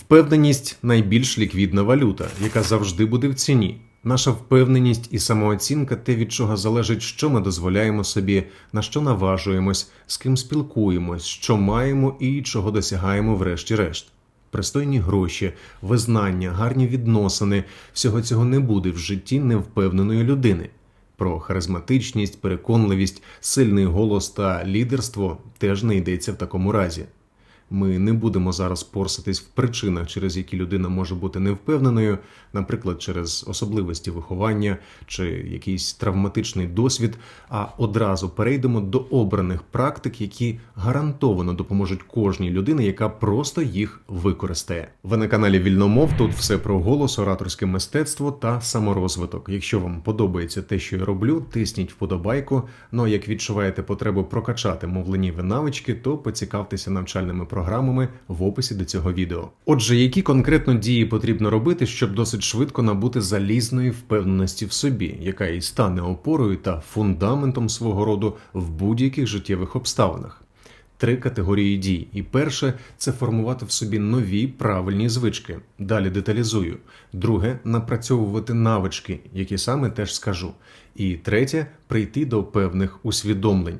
Впевненість найбільш ліквідна валюта, яка завжди буде в ціні. Наша впевненість і самооцінка те, від чого залежить, що ми дозволяємо собі, на що наважуємось, з ким спілкуємось, що маємо і чого досягаємо врешті-решт. Пристойні гроші, визнання, гарні відносини всього цього не буде в житті невпевненої людини. Про харизматичність, переконливість, сильний голос та лідерство теж не йдеться в такому разі. Ми не будемо зараз порситись в причинах, через які людина може бути невпевненою, наприклад, через особливості виховання чи якийсь травматичний досвід, а одразу перейдемо до обраних практик, які гарантовано допоможуть кожній людині, яка просто їх використає. Ви на каналі Вільномов. Тут все про голос, ораторське мистецтво та саморозвиток. Якщо вам подобається те, що я роблю, тисніть вподобайку. Ну а як відчуваєте потребу прокачати мовленіві навички, то поцікавтеся навчальними програмами в описі до цього відео. Отже, які конкретно дії потрібно робити, щоб досить швидко набути залізної впевненості в собі, яка і стане опорою та фундаментом свого роду в будь-яких життєвих обставинах? Три категорії дій. І перше це формувати в собі нові правильні звички. Далі деталізую. Друге напрацьовувати навички, які саме теж скажу. І третє прийти до певних усвідомлень.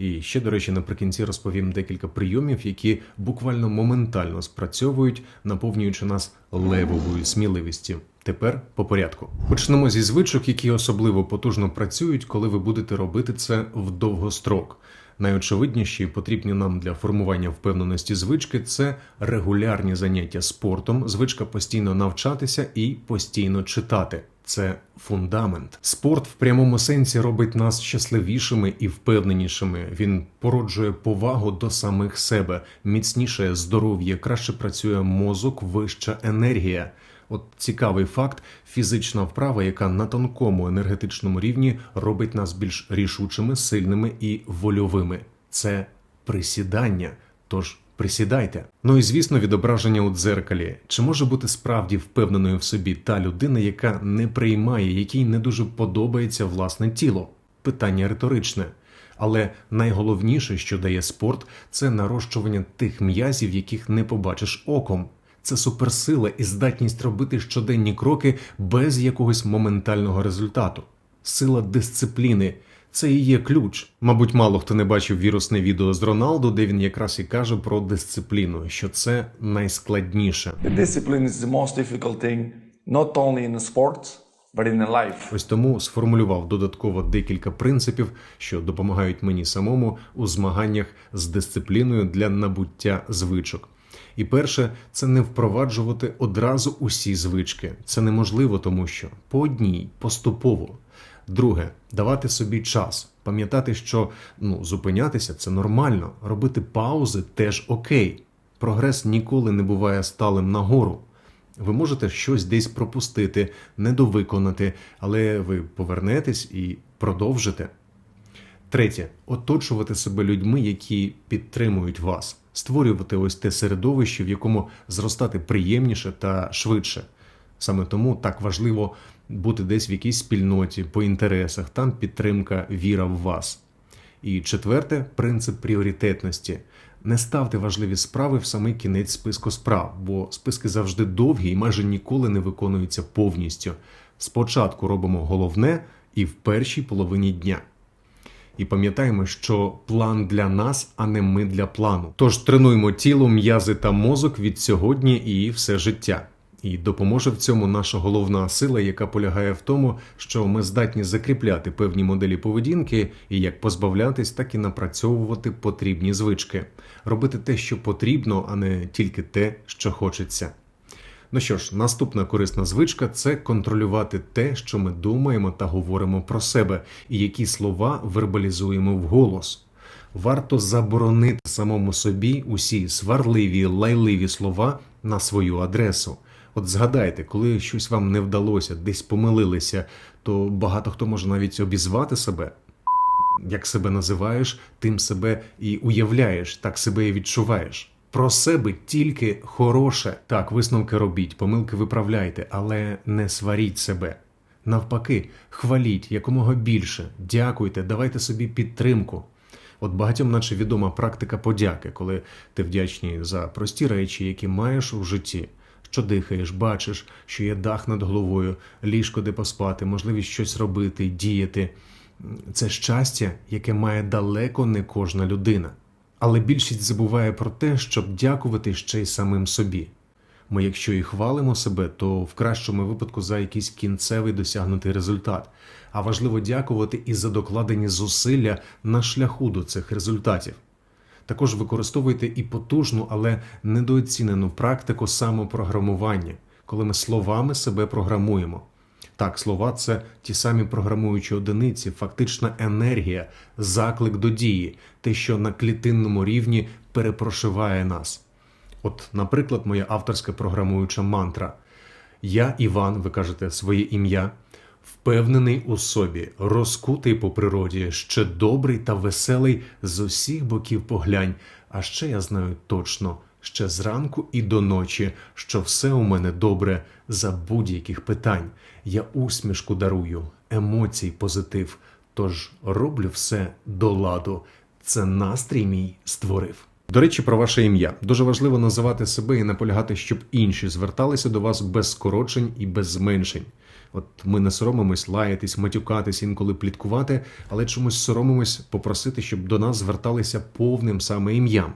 І ще, до речі, наприкінці розповім декілька прийомів, які буквально моментально спрацьовують, наповнюючи нас левовою сміливістю. Тепер по порядку. Почнемо зі звичок, які особливо потужно працюють, коли ви будете робити це в довгострок. Найочевидніші потрібні нам для формування впевненості звички це регулярні заняття спортом, звичка постійно навчатися і постійно читати. Це фундамент. Спорт в прямому сенсі робить нас щасливішими і впевненішими. Він породжує повагу до самих себе, міцніше здоров'я, краще працює мозок, вища енергія. От цікавий факт: фізична вправа, яка на тонкому енергетичному рівні робить нас більш рішучими, сильними і вольовими. Це присідання. Тож присідайте. Ну і звісно, відображення у дзеркалі. Чи може бути справді впевненою в собі та людина, яка не приймає, якій не дуже подобається власне тіло? Питання риторичне. Але найголовніше, що дає спорт, це нарощування тих м'язів, яких не побачиш оком. Це суперсила і здатність робити щоденні кроки без якогось моментального результату. Сила дисципліни це і є ключ. Мабуть, мало хто не бачив вірусне відео з Роналду, де він якраз і каже про дисципліну, що це найскладніше. Discipline is the most difficult thing, not only in sports, but in life. Ось тому сформулював додатково декілька принципів, що допомагають мені самому у змаганнях з дисципліною для набуття звичок. І перше, це не впроваджувати одразу усі звички. Це неможливо, тому що по одній поступово. Друге, давати собі час, пам'ятати, що ну, зупинятися це нормально, робити паузи теж окей. Прогрес ніколи не буває сталим нагору. Ви можете щось десь пропустити, недовиконати, але ви повернетесь і продовжите. Третє оточувати себе людьми, які підтримують вас, створювати ось те середовище, в якому зростати приємніше та швидше. Саме тому так важливо бути десь в якійсь спільноті по інтересах, там підтримка, віра в вас. І четверте принцип пріоритетності. Не ставте важливі справи в самий кінець списку справ, бо списки завжди довгі і майже ніколи не виконуються повністю. Спочатку робимо головне і в першій половині дня. І пам'ятаємо, що план для нас, а не ми для плану. Тож тренуємо тіло, м'язи та мозок від сьогодні і все життя. І допоможе в цьому наша головна сила, яка полягає в тому, що ми здатні закріпляти певні моделі поведінки і як позбавлятись, так і напрацьовувати потрібні звички, робити те, що потрібно, а не тільки те, що хочеться. Ну що ж, наступна корисна звичка це контролювати те, що ми думаємо та говоримо про себе, і які слова вербалізуємо вголос. Варто заборонити самому собі усі сварливі, лайливі слова на свою адресу. От згадайте, коли щось вам не вдалося, десь помилилися, то багато хто може навіть обізвати себе. Як себе називаєш, тим себе і уявляєш, так себе і відчуваєш. Про себе тільки хороше. Так, висновки робіть, помилки виправляйте, але не сваріть себе. Навпаки, хваліть якомога більше, дякуйте, давайте собі підтримку. От багатьом, наче відома практика подяки, коли ти вдячний за прості речі, які маєш у житті, що дихаєш, бачиш, що є дах над головою, ліжко, де поспати, можливість щось робити, діяти. Це щастя, яке має далеко не кожна людина. Але більшість забуває про те, щоб дякувати ще й самим собі. Ми, якщо і хвалимо себе, то в кращому випадку за якийсь кінцевий досягнутий результат. А важливо дякувати і за докладені зусилля на шляху до цих результатів. Також використовуйте і потужну, але недооцінену практику самопрограмування, коли ми словами себе програмуємо. Так, слова це ті самі програмуючі одиниці, фактична енергія, заклик до дії, те, що на клітинному рівні перепрошиває нас. От, наприклад, моя авторська програмуюча мантра. Я, Іван, ви кажете своє ім'я, впевнений у собі, розкутий по природі, ще добрий та веселий з усіх боків поглянь. А ще я знаю точно, ще зранку і до ночі, що все у мене добре за будь-яких питань. Я усмішку дарую, емоцій позитив. Тож роблю все до ладу. Це настрій мій створив. До речі, про ваше ім'я. Дуже важливо називати себе і наполягати, щоб інші зверталися до вас без скорочень і без зменшень. От ми не соромимось лаятись, матюкатись, інколи пліткувати, але чомусь соромимось попросити, щоб до нас зверталися повним саме ім'ям.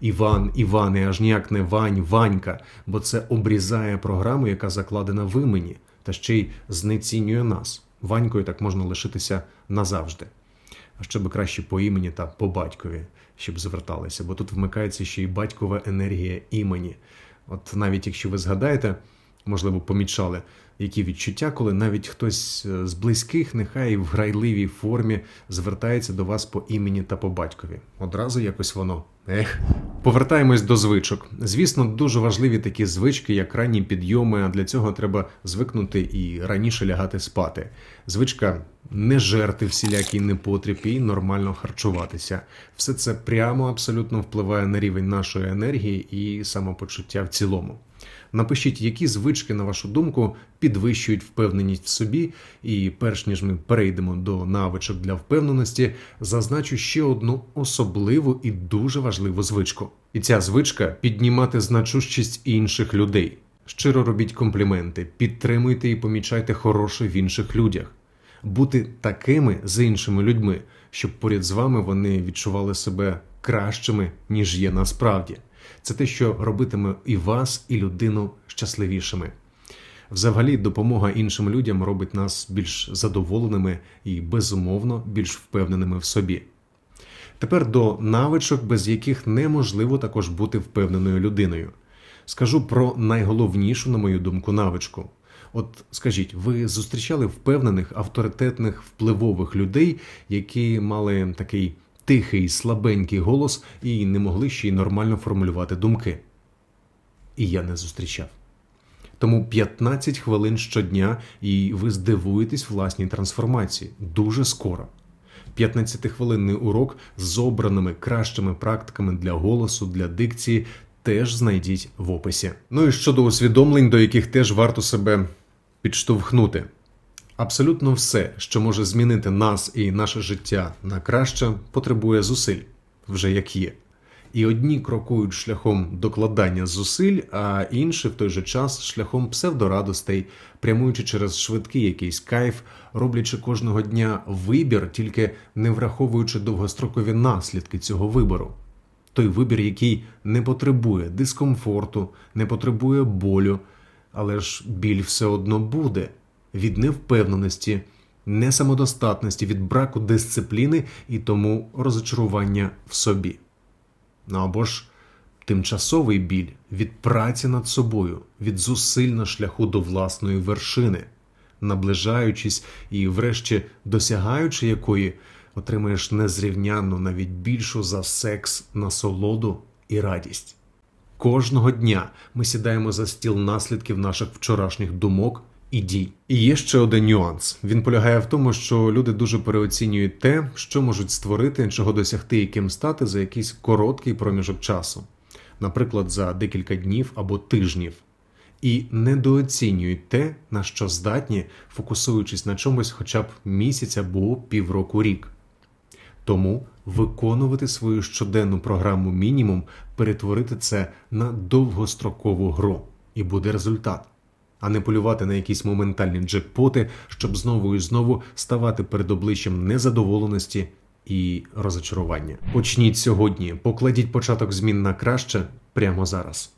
Іван, Іване, аж ніяк не Вань, Ванька, бо це обрізає програму, яка закладена в імені, та ще й знецінює нас. Ванькою так можна лишитися назавжди. А ще би краще по імені та по батькові, щоб зверталися, бо тут вмикається ще й батькова енергія імені. От навіть якщо ви згадаєте, можливо, помічали, які відчуття, коли навіть хтось е, з близьких, нехай в грайливій формі звертається до вас по імені та по батькові. Одразу якось воно. Ех. Повертаємось до звичок. Звісно, дуже важливі такі звички, як ранні підйоми, а для цього треба звикнути і раніше лягати спати. Звичка не жерти всілякий непотріб і нормально харчуватися. Все це прямо абсолютно впливає на рівень нашої енергії і самопочуття в цілому. Напишіть, які звички, на вашу думку, підвищують впевненість в собі. І перш ніж ми перейдемо до навичок для впевненості, зазначу ще одну особливу і дуже важливу звичку. І ця звичка піднімати значущість інших людей. Щиро робіть компліменти, підтримуйте і помічайте хороше в інших людях. Бути такими з іншими людьми, щоб поряд з вами вони відчували себе кращими, ніж є насправді. Це те, що робитиме і вас, і людину щасливішими. Взагалі, допомога іншим людям робить нас більш задоволеними і безумовно більш впевненими в собі. Тепер до навичок, без яких неможливо також бути впевненою людиною. Скажу про найголовнішу, на мою думку, навичку. От скажіть, ви зустрічали впевнених, авторитетних, впливових людей, які мали такий тихий, слабенький голос і не могли ще й нормально формулювати думки? І я не зустрічав. Тому 15 хвилин щодня, і ви здивуєтесь власній трансформації дуже скоро. 15-хвилинний урок з обраними кращими практиками для голосу, для дикції теж знайдіть в описі. Ну і щодо усвідомлень, до яких теж варто себе підштовхнути. Абсолютно все, що може змінити нас і наше життя на краще, потребує зусиль, вже як є. І одні крокують шляхом докладання зусиль, а інші в той же час шляхом псевдорадостей, прямуючи через швидкий якийсь кайф, роблячи кожного дня вибір, тільки не враховуючи довгострокові наслідки цього вибору. Той вибір, який не потребує дискомфорту, не потребує болю, але ж біль все одно буде від невпевненості, несамодостатності, від браку дисципліни і тому розочарування в собі. Ну або ж тимчасовий біль від праці над собою, від зусиль на шляху до власної вершини, наближаючись і, врешті, досягаючи якої, отримаєш незрівнянну, навіть більшу за секс, насолоду і радість. Кожного дня ми сідаємо за стіл наслідків наших вчорашніх думок і дій. І є ще один нюанс. Він полягає в тому, що люди дуже переоцінюють те, що можуть створити, чого досягти і ким стати за якийсь короткий проміжок часу, наприклад, за декілька днів або тижнів. І недооцінюють те, на що здатні, фокусуючись на чомусь хоча б місяць або півроку рік. Тому виконувати свою щоденну програму мінімум, перетворити це на довгострокову гру, і буде результат. А не полювати на якісь моментальні джекпоти, щоб знову і знову ставати перед обличчям незадоволеності і розочарування. Почніть сьогодні, покладіть початок змін на краще прямо зараз.